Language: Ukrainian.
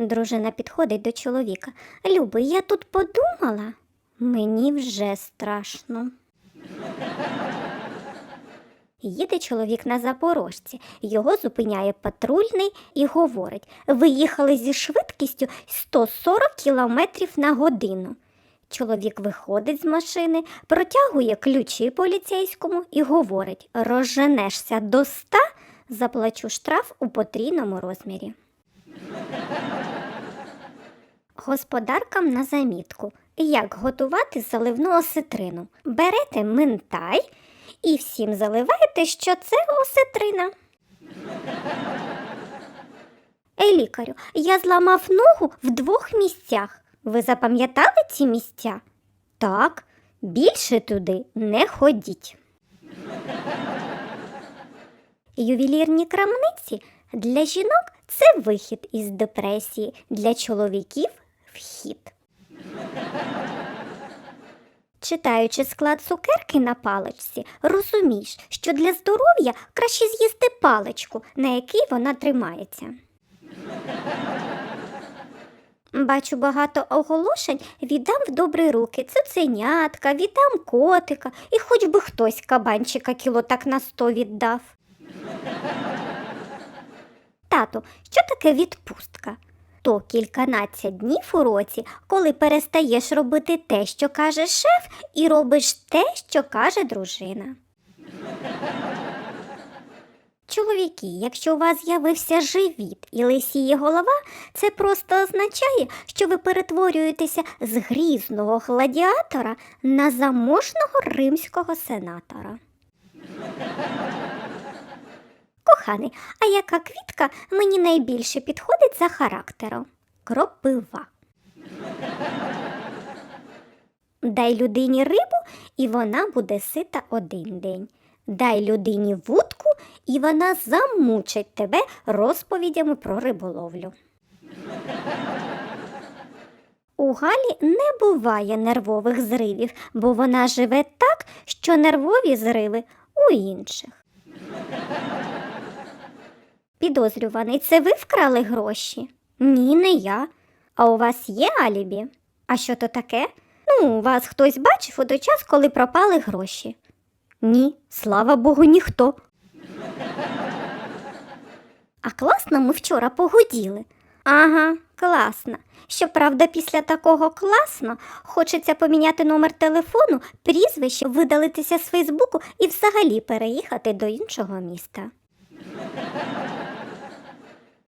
Дружина підходить до чоловіка. Любий, я тут подумала. Мені вже страшно. Їде чоловік на запорожці. Його зупиняє патрульний і говорить: ви їхали зі швидкістю 140 км на годину. Чоловік виходить з машини, протягує ключі поліцейському і говорить: розженешся до 100, заплачу штраф у потрійному розмірі. Господаркам на замітку. Як готувати заливну осетрину? Берете минтай і всім заливаєте, що це осетрина. Ей, лікарю, я зламав ногу в двох місцях. Ви запам'ятали ці місця? Так, більше туди не ходіть. Ювелірні крамниці для жінок це вихід із депресії, для чоловіків вхід. Читаючи склад цукерки на паличці, розумієш, що для здоров'я краще з'їсти паличку, на якій вона тримається. Бачу багато оголошень, віддам в добрі руки цуценятка, віддам котика, і хоч би хтось кабанчика кіло так на сто віддав. Тату, що таке відпустка? То кільканадцять днів у році, коли перестаєш робити те, що каже шеф, і робиш те, що каже дружина. Чоловіки, якщо у вас з'явився живіт і лисіє голова, це просто означає, що ви перетворюєтеся з грізного гладіатора на заможного римського сенатора. Коханий, а яка квітка мені найбільше підходить за характером? Кропива. Дай людині рибу, і вона буде сита один день. Дай людині вудку, і вона замучить тебе розповідями про риболовлю. У Галі не буває нервових зривів, бо вона живе так, що нервові зриви у інших. Підозрюваний, це ви вкрали гроші? Ні, не я. А у вас є алібі? А що то таке? Ну, вас хтось бачив у той час, коли пропали гроші. Ні, слава Богу, ніхто. А класно ми вчора погуділи. Ага, класно. Щоправда, після такого класно хочеться поміняти номер телефону, прізвище, видалитися з Фейсбуку і взагалі переїхати до іншого міста.